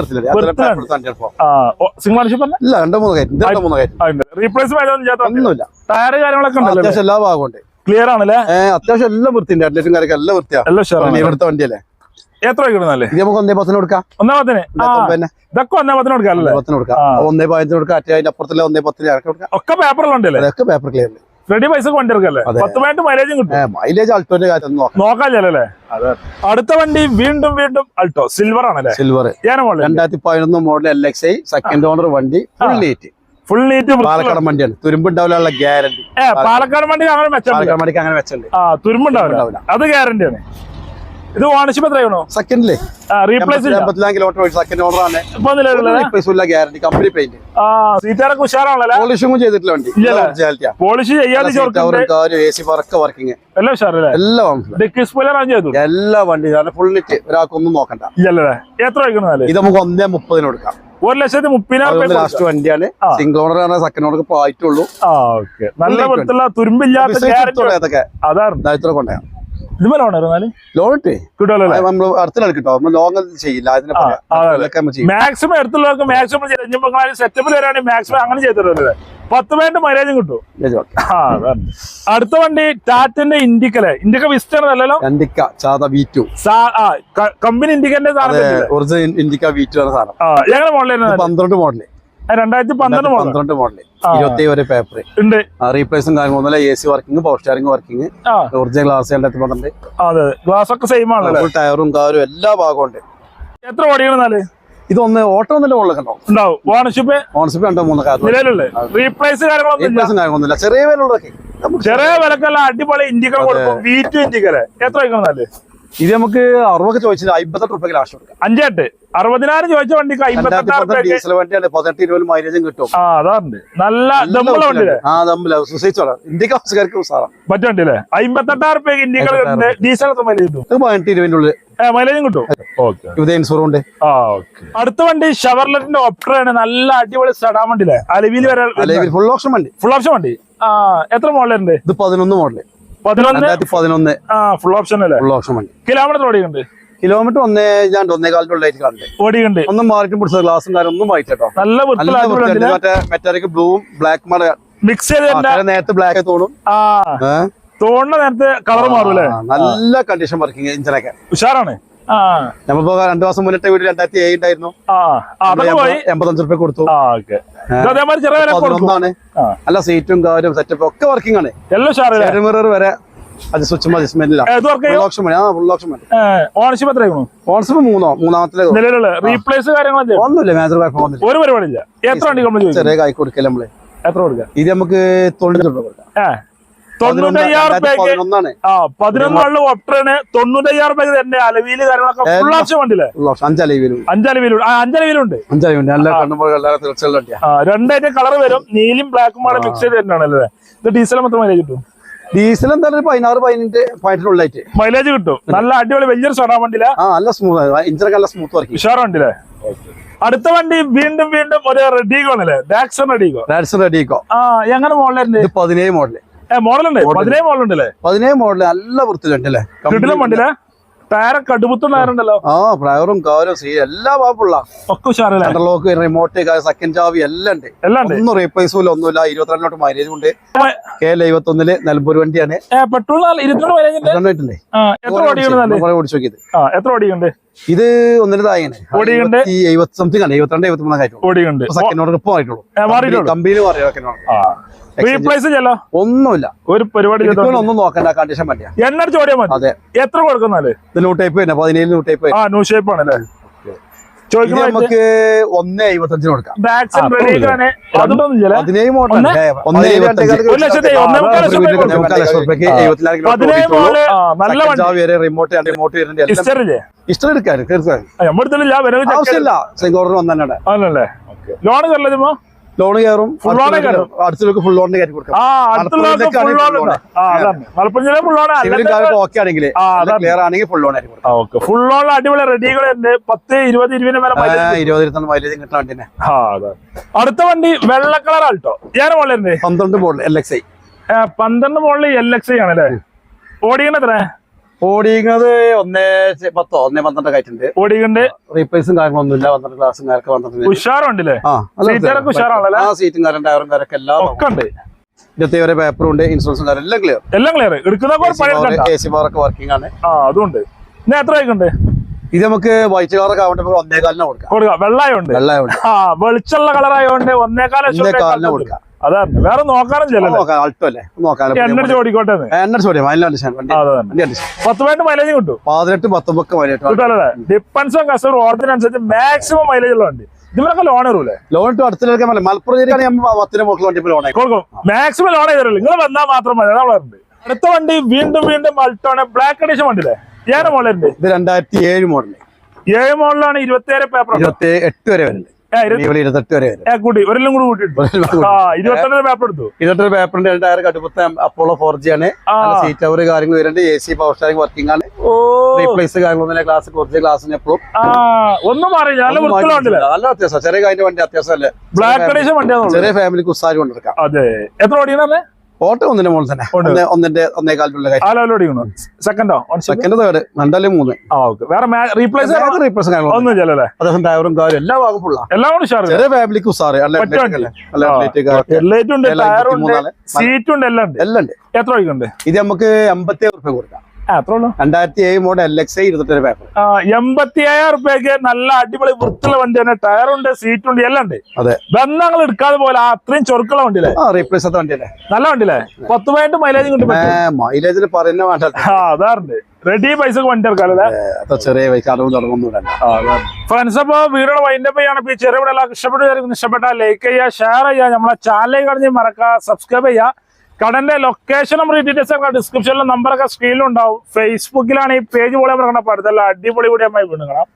സിംഗിൾ ഓണർഷിപ്പ് ഇല്ല രണ്ടോ മൂന്ന് കയറ്റം ഇത് രണ്ടോ മൂന്ന് റീപ്ലേസ് ഒന്നുമില്ല. ടയർ കാര്യങ്ങളൊക്കെ ഉണ്ട് അത്യാവശ്യം എല്ലാ ഭാഗവും ഉണ്ട്. ക്ലിയർ ആണല്ലേ? അത്യാവശ്യം എല്ലാം വൃത്തിയുണ്ട്. അറ്റ്ലറ്റും കാര്യം എല്ലാം വൃത്തിയാണ് എല്ലാം ഇവിടുത്തെ വണ്ടിയല്ലേ? എത്ര ഇത് നമുക്ക് ഒന്നേ പത്തിന് കൊടുക്കാം. ഒന്നേ പത്തിന്? ഇതൊക്കെ ഒന്നേ പത്തിന് കൊടുക്കാം അല്ലേ? പത്തിന് കൊടുക്കാം. ഒന്നേ പതിനഞ്ചിന് കൊടുക്കാം. അതിന്റെ അപ്പുറത്തില്ല ഒന്നേ പത്തിന് കൊടുക്കാം? ഒക്കെ പേപ്പറിലുണ്ടല്ലേ അതൊക്കെ പേപ്പർ ക്ലിയർ റെഡി പൈസ വണ്ടി എടുക്കല്ലേ? പത്ത് മൈലേജും കിട്ടും. മൈലേജ് അൾട്ടോന്റെ കാര്യം നോക്കാം നോക്കാല്ലേ അടുത്ത വണ്ടി വീണ്ടും വീണ്ടും അൾട്ടോ സിൽവർ ആണല്ലേ? സിൽവർ രണ്ടായിരത്തി പതിനൊന്ന് model L X I second owner വണ്ടി. Full neat full neat Palakkad വണ്ടിയാണ്. തുരുമ്പുണ്ടാവില്ല ഗ്യാരണ്ടി പാലക്കാട് വണ്ടി അങ്ങനെ മെച്ചം പാലക്കാട് വണ്ടിക്ക് അങ്ങനെ ആ തുരുമ്പുണ്ടാവില്ല. അത് ഗ്യാരണ്ടിയാണ് ഇത് ഓണർഷിപ്പ് എത്രയാണോ? സെക്കൻഡിലെ റീപ്ലേസ് സെക്കൻഡ് ആണ്. റീപ്ലേസ് ഗ്യാരണ്ടി കമ്പനി പെയിന്റ് ആ സീറ്റാറൊക്കെ ഉഷാറാണല്ലോ പോളിഷും ചെയ്തിട്ടില്ല വണ്ടി? പോളിഷ് ചെയ്യാതെ എ സി വർക്ക് വർക്കിംഗ് എല്ലാം ഉഷാറല്ലേ? എല്ലാം എല്ലാ വണ്ടി ഫുൾ നിറ്റ് ഒരാൾക്കൊന്നും നോക്കണ്ട. ഇല്ലല്ലേ എത്ര ഇത് നമുക്ക് ഒന്നേ മുപ്പതിന് കൊടുക്കാം. ഒരു ലക്ഷത്തി മുപ്പതിനായിരം ലാസ്റ്റ് വണ്ടിയാണ്. സിംഗിൾ ഓണർ ആണ് സെക്കൻഡ് ഓണർക്ക് പോയിട്ടുള്ളൂ. നല്ല വൃത്തിയുള്ള തുരുമ്പില്ലാത്ത അതാണ് അതൊക്കെ. അതാണ്. ഇതായിട്ട് കൊണ്ടേ ഇതുപോലെ ഉണരുന്നാൽ ലോൺ ഇട്ടേ. കിട്ടുമല്ലോ അല്ലേ? നമ്മൾ അടുത്തിലാണ് കിട്ടോ. നമ്മൾ ലോങ് ചെയ്യില്ല. അതിനെ ആ, അതെ. ഇതൊക്കെ നമ്മൾ ചെയ്യും. മാക്സിമം എടുത്തുള്ളവർക്ക് മാക്സിമം സെറ്റപ്പിൽ വരാണെങ്കിൽ മാക്സിമം അങ്ങനെ ചെയ്തിട്ടുള്ളത് പത്ത് പോയിന്റ് മൈലേജും കിട്ടും. ഇത് ഓക്കേ. ആ അതാണ്. അടുത്ത വണ്ടി ടാറ്റന്റെ ഇൻഡിക്കൽ. ഇൻഡിക്ക വിസ്റ്റർ അല്ലല്ലോ? ഇൻഡിക്ക വി ടു കമ്പനി ഇൻഡിക്കന്റെ സാധനം ഇൻഡിക്ക വി ടു ആണ് സാധനം. ഞങ്ങളുടെ എങ്ങനെ പന്ത്രണ്ട് മോഡൽ രണ്ടായിരത്തി പന്ത്രണ്ട് മോഡൽ പന്ത്രണ്ട് മോഡൽ. ഇരുപത്തി വരെ പേപ്പർ ഉണ്ട്. റീപ്ലേസും കാര്യങ്ങളൊന്നുമില്ല A C working power steering working original glass രണ്ടായിരത്തി പന്ത്രണ്ട് അതെ ഗ്ലാസ് ഒക്കെ സെയിം ആണല്ലേ ടയറും കാറും എല്ലാ ഭാഗവും ഉണ്ട്. എത്ര ഓടിക്കണെന്നാൽ ഇതൊന്ന് ഓട്ടോ മുകളിൽ കണ്ടോ ഉണ്ടാവും. ഓണർഷിപ്പ് ഓൺസിപ്പ് രണ്ടോ മൂന്നോ റീപ്ലേസ് റീപ്ലേസും കാര്യങ്ങളൊന്നുമില്ല. ചെറിയ വിലയുള്ളതൊക്കെ. നമുക്ക് ചെറിയ വിലക്കല്ല അടിപൊളി ഇൻഡിക്കൽ കൊടുക്കും. വീറ്റു ഇന്ത്യക്കല്ലേ എത്ര വയ്ക്കണെന്നാൽ ഇത് നമുക്ക് അറുപത് ചോദിച്ചത് അമ്പത്തെട്ട് റുപ്യക്ക് ലാസ്റ്റ് കൊടുക്കാം. അഞ്ചെട്ട്. അറുപതിനായിരം ചോദിച്ച വണ്ടിക്ക് ഡീസൽ വണ്ടിയാണ്. പതിനെട്ട് ഇരുപത് മൈലേജും കിട്ടും. ആ അതാണ് നല്ല ദമ്മുള്ള വണ്ടിയില്ലേ? ആ തമ്മില സുസൈച്ചോളാം ഇന്ത്യയ്ക്ക് ആവശ്യക്കാർക്ക് ഉസാറാം മറ്റു വണ്ടിയില്ലേ? അമ്പത്തെട്ടായിരം റുപ്യക്ക് കിട്ടുന്നുണ്ട് ഡീസൽ എത്ര മൈലേജ് കിട്ടും. ഇത് പതിനെട്ട് ഇരുപതിന്റെ ഉള്ളിൽ മൈലേജും കിട്ടും. ഓക്കെ. ആ ഓക്കെ. അടുത്ത വണ്ടി ഷവർലെറ്റിന്റെ ഓപ്റ്ററാണ് നല്ല അടിപൊളി സടാ വണ്ടി അലവിയിൽ വരെ ഫുൾ ഓപ്ഷൻ വണ്ടി. ഫുൾ ഓപ്ഷൻ വണ്ടി. ആ എത്ര മോഡലുണ്ട് ഇത് പതിനൊന്ന് മോഡൽ രണ്ടായിരത്തി പതിനൊന്ന്. ആ ഫുൾ ഓപ്ഷൻ അല്ലേ? ഫുൾ ഓപ്ഷൻ വണ്ടി കിലോമീറ്റർ ഓടിയുണ്ട് കിലോമീറ്റർ ഒന്നേ ഞാൻ ഒന്നേ ഓടിയുണ്ട് ഒന്നും മാറിയിട്ടും പിടിച്ച ഗ്ലാസും ഒന്നും വായിച്ചു നല്ല. മറ്റേ മെറ്റാലിക് ബ്ലൂവും ബ്ലാക്ക് മട മിക്സ് ചെയ്ത് നേരത്തെ ബ്ലാക്ക് തോന്നും? തോന്നുന്ന നേരത്തെ കളർ മാറൂലേ നല്ല കണ്ടീഷൻ വർക്കിംഗ് എഞ്ചിനൊക്കെ ഉഷാറാണ്. നമ്മളിപ്പോ രണ്ടു മാസം മുന്നിട്ട് വീട് രണ്ടായിരത്തി ഏഴ് ഉണ്ടായിരുന്നു. എൺപത്തഞ്ച് റുപ്യ കൊടുത്തു. നല്ല സീറ്റും കാര്യം സെറ്റപ്പ് ഒക്കെ വർക്കിംഗ് ആണ്. മിറർ വരെ അത് സ്വിച്ച് ഓണർഷിപ്പ് ഓൺസിപ്പ് മൂന്നോ? മൂന്നാമത്തെ നിലവിലുള്ള റീപ്ലേസ് കാര്യങ്ങളൊക്കെ ഒന്നുമില്ല മേജർ ഒരു പരിപാടിയില്ല. എത്ര ചെറിയ കായ് കൊടുക്കല്ലേ നമ്മൾ. എത്ര കൊടുക്കുക ഇത് നമുക്ക് തൊണ്ണൂറ് രൂപ കൊടുക്കാം. ഏ. തൊണ്ണൂറ്റയ്യായിരം പതിനൊന്നാണ്. ആ പതിനൊന്നാളിൽ ഓപ്റ്ററിന് തൊണ്ണൂറ്റയ്യായിരം റുപ്യക്ക് തന്നെ അലവിയിൽ കാര്യങ്ങളൊക്കെ ഫുൾ ഓപ്ഷൻ വണ്ടിയില്ലേ അഞ്ചലവിയിലുണ്ട് അഞ്ചലവിയിലുണ്ട് രണ്ടായിട്ട് കളർ വരും. നീലും ബ്ലാക്കും കൂടെ മിക്സ് ചെയ്ത് തന്നെയാണല്ലേ ഇത് ഡീസൽ മാത്രം മൈലേജ് കിട്ടും? ഡീസൽ എന്തായാലും ഒരു പതിനാറ് പതിനെട്ട് പതിനെട്ടിനുള്ളിലായിട്ട് മൈലേജ് കിട്ടും. നല്ല അടിപൊളി വലിയൊരു സോഡാ വണ്ടിയിലെ. ആ നല്ല സ്മൂത്ത് ഇഞ്ചിനൊക്കെ നല്ല സ്മൂത്ത് വർക്ക് ഉഷാർ വണ്ടിയിലെ. അടുത്ത വണ്ടി വീണ്ടും വീണ്ടും ഒരു റെഡിഗോ ആണല്ലേ? ഡാക്സൺ റെഡിഗോ ഡാക്സൺ റെഡിഗോ ആ എങ്ങനെ മോഡലായിരുന്നു പതിനേഴ് മോഡൽ മോഡലുണ്ട്. പതിനേഴ് മോഡലുണ്ട് അല്ലേ പതിനേഴ് മോഡൽ നല്ല വൃത്തിയിലുണ്ട് അല്ലേ കിടിലം വണ്ടിയിലെ. ടയറൊക്കെ കടുപ്പത്തും ടയറുണ്ടല്ലോ. ആ ഡ്രൈവറും കാറും സീ എല്ലാ പാപ്പുള്ള ഒക്കെ ഉഷാറല്ലേ? ലോക്ക് റിമോട്ട് സെക്കൻഡ് ചാവി എല്ലാം ഉണ്ട്. എല്ലാം ഒന്നും റീപ്ലേസും ഇല്ല ഒന്നുമില്ല. ഇരുപത്തിരണ്ടോട്ട് മൈലേജ് ഉണ്ട്. കെ എൽ എഴുപത്തൊന്നിൽ നിലമ്പൂർ വണ്ടിയാണ്. ഏ പെട്രോൾ എത്ര ഓടിയുണ്ട് എത്ര ഓടിയുണ്ട്? ഇത് ഒന്നിന് താഴെയാണ് ഓടിയുണ്ട്? എഴുപത്തി സംതിങ് ആണ് എഴുപത്തിരണ്ട് എഴുപത്തി മൂന്ന് ആയിട്ടുള്ളൂ ഓടിയുണ്ട് സെക്കൻഡ് ഓർഡർ ഇപ്പൊ ആയിട്ടുള്ളൂ. കമ്പനിയിൽ. ആ. റീപ്ലേസ് ഒന്നുമില്ല. ഒരു പരിപാടി ഒന്നും നോക്കണ്ട കണ്ടീഷൻ പറ്റിയ. എണ്ണടിച്ച് ഓടിയാൽ മതി. അതെ. എത്ര കൊടുക്കുന്നാൽ? ഇത് ന്യൂ ടൈപ്പ് തന്നെ പതിനേഴ് ന്യൂ ടൈപ്പ് ആ ഷേപ്പ് ആണല്ലേ? നമുക്ക് ഒന്നേ എഴുപത്തഞ്ചിന് കൊടുക്കാം. പതിനേഴ് മോഡൽ ഒന്ന്? റിമോട്ട് റിമോട്ട് വരുന്നുണ്ട് ഇഷ്ടം എടുക്കാൻ തീർച്ചയായും. ആവശ്യമില്ല. വന്നല്ലേ ലോൺ കയറില്ലതുമ്പോ ലോൺ കയറും ഫുൾ കൊടുക്കാം. ആ അടുത്തുള്ളവർക്ക് ഫുൾ ലോൺ ലോൺ സിവിലും കാര്യമൊക്കെ ഓക്കെ ആണെങ്കിൽ. ക്ലിയർ ഫുൾ ലോൺ കൊടുക്കാം. ഫുൾ ലോൺ അടിപൊളി റെഡികളുണ്ട് പത്ത് ഇരുപത് ഇരുപതിന് വരെ ആ, mileage ഇരുപത് ഇരുപത്തൊന്ന് മൈലേജ് കിട്ടുന്ന വണ്ടിനെ അടുത്ത വണ്ടി വെള്ള കളർ ആൾട്ടോ ഞാൻ മോളിലുണ്ട് പന്ത്രണ്ട് മോഡൽ എൽ എക്സ് ഐ പന്ത്രണ്ട് മോളിൽ എൽ എക്സ് ഐ ആണല്ലേ? ഓടിക്കണ ഓടിക്കുന്നത് ഒന്നേ പത്തോ? ഒന്നേ പന്ത്രണ്ടൊക്കെ ആയിട്ടുണ്ട്. ഓടിയുണ്ട് റീപ്ലേസും കാര്യങ്ങളൊന്നുമില്ല. പന്ത്രണ്ട് ക്ലാസ്സും കാര്യമൊക്കെ പന്ത്രണ്ട് ഉഷാറുണ്ടല്ലേ? ആ സീറ്റും കാര്യം ടയറും കാര്യമൊക്കെ എല്ലാം ഒക്കെ ഉണ്ട്. ഇരുപത്തി വരെ പേപ്പറും ഉണ്ട് ഇൻഷുറൻസും കാര്യം എല്ലാം ക്ലിയർ എല്ലാം ക്ലിയർ എടുക്കുന്ന എ സി ബാറൊക്കെ വർക്കിംഗ് ആണ്. ആ അതുണ്ട്. എത്ര ആയിക്കുണ്ട്? ഇത് നമുക്ക് വൈറ്റ് കളർ ആവട്ടെ നമുക്ക് ഒന്നേകാലിന് കൊടുക്കാം. കൊടുക്കാം. വെള്ളായുണ്ട്. വെള്ളമുണ്ട് ആ വെളിച്ചുള്ള കളറായോണ്ട് ഒന്നേക്കാല ഒന്നേകാലിന് കൊടുക്കാം. അതാണ് വേറെ നോക്കാനും ചെല്ലല്ലേ? നോക്കാം അൾട്ടോ അല്ലേ നോക്കാം എണ്ണടിച്ച് ഓടിക്കോട്ടെ എണ്ണ ചോദ്യം അതിന്റെ കണ്ടീഷൻ വണ്ടി ആ, അതാണ് വണ്ടി. പത്ത് പോയിന്റ് മൈലേജ് കിട്ടും. പതിനെട്ട് പത്തൊമ്പതൊക്കെ മതിയായിട്ട് കിട്ടുമല്ലേ depends on customer maximum mileage ഉള്ള വണ്ടി. ഇതിനൊക്കെ ലോൺ തരൂലേ ലോൺ മലപ്പുറം കൊടുക്കും. മാക്സിമം ചെയ്തല്ലോ നിങ്ങൾ വന്നാൽ മാത്രം മതി. അതാ അടുത്ത വണ്ടി വീണ്ടും വീണ്ടും അൾട്ടോണ് ബ്ലാക്ക് എഡിഷൻ വണ്ടിയില്ലേ? ഏറെ മോഡലുണ്ട് ഇത് രണ്ടായിരത്തി ഏഴ് മോഡൽ ഏഴ് മോഡലാണ് ഇരുപത്തിയേഴ് പേപ്പർ ഇരുപത്തി എട്ട് വരെ ഇവിടെ ഇരുപത്തെട്ട് വരെ കൂട്ടി ഒരെല്ലാം കൂടി. ഇരുപത്തെട്ട് പേപ്പർ എടുത്തു. ഇരുപത്തെട്ട് പേപ്പറിന്റെ രണ്ടായിരം കടുപ്പത്തെ അപ്പോളോ ഫോർ ജി ആണ്. സീറ്റ് അവർ കാര്യങ്ങൾ വരുന്നുണ്ട്. A C power steering working ആണ്. റീപ്ലേസ് കാര്യങ്ങളൊന്നും ക്ലാസ് കുറച്ച് ക്ലാസ്സിന് എപ്പോഴും ഒന്നും നല്ല അത്യാവശ്യം ചെറിയ കാര്യം വണ്ടി അത്യാവശ്യമല്ലേ? ബ്ലാക്ക് എഡിഷൻ വണ്ടിയാണുള്ളത് ചെറിയ ഫാമിലിക്ക് ഉസാരി കൊണ്ടിരിക്കാം അതെ. എത്ര ഓടിക്കണേ ഓട്ടോ ഒന്നിന്റെ മുകളിൽ തന്നെ. ഒന്നിന്റെ ഒന്നേ കാലിലുള്ള ലെവൽ സെക്കൻഡോ? സെക്കൻഡ് തേർഡ് രണ്ടല്ലേ മൂന്ന്. വേറെ റീപ്ലേസ് റീപ്ലേസ് ഒന്നും ചെല്ലല്ലേ അദ്ദേഹം ഡ്രൈവറും കാര്യം എല്ലാ ഭാഗം ഫുള്ള എല്ലാം കൂടി ചെറിയ ഉണ്ട്. എല്ലാം ഉണ്ട് എല്ലാം ഉണ്ട്. എത്ര ഇത് നമുക്ക് എൺപത്തി റുപ്യ കൊടുക്കാം. രണ്ടായിരത്തി ഏഴ് മോഡൽ എൽ എക്സ് ഇരുപത്തെട്ട് പേപ്പർ എൺപത്തി അയ്യായിരം റുപ്യക്ക് നല്ല അടിപൊളി വൃത്തിയുള്ള വണ്ടി തന്നെ. ടയറുണ്ട് സീറ്റുണ്ട് എല്ലാം ഉണ്ട്. അതെ. ബന്ധങ്ങൾ എടുക്കാതെ പോലെ അത്രയും ചൊറുക്കുള്ള വണ്ടിയില്ലേ? റീപ്ലേസ് ചെയ്ത വണ്ടിയല്ലേ? നല്ല വണ്ടിയില്ലേ? പത്ത് പതിനെട്ട് മൈലേജ് മൈലേജിൽ പറയുന്ന വേണ്ട. അതാറുണ്ട്. റെഡി പൈസ വണ്ടി എടുക്കാല്ലേ? ചെറിയ പൈസ അടവും തുടങ്ങുന്നില്ല ഫ്രണ്ട്സ് അപ്പൊ വീടുകൾ വൈൻഡപ്പ് ചെയ്യാണ് ഇപ്പൊ എല്ലാവർക്കും ഇഷ്ടപ്പെട്ടു ഇഷ്ടപ്പെട്ടാൽ ലൈക്ക് ചെയ്യുക ഷെയർ ചെയ്യുക. നമ്മളെ ചാനലിൽ കടഞ്ഞ് മറക്കുക സബ്സ്ക്രൈബ് ചെയ്യുക. കടന്റെ ലൊക്കേഷൻ നമ്പർ ഡീറ്റെയിൽസ് ഡിസ്ക്രിപ്ഷനിലെ നമ്പറൊക്കെ സ്ക്രീനിലുണ്ടാവും ഫേസ്ബുക്കിലാണ് ഈ പേജ് പോലെ പറഞ്ഞ അടുത്തല്ല അടിപൊളി കൂടി അമ്മായി വീണ്ടും കാണാം.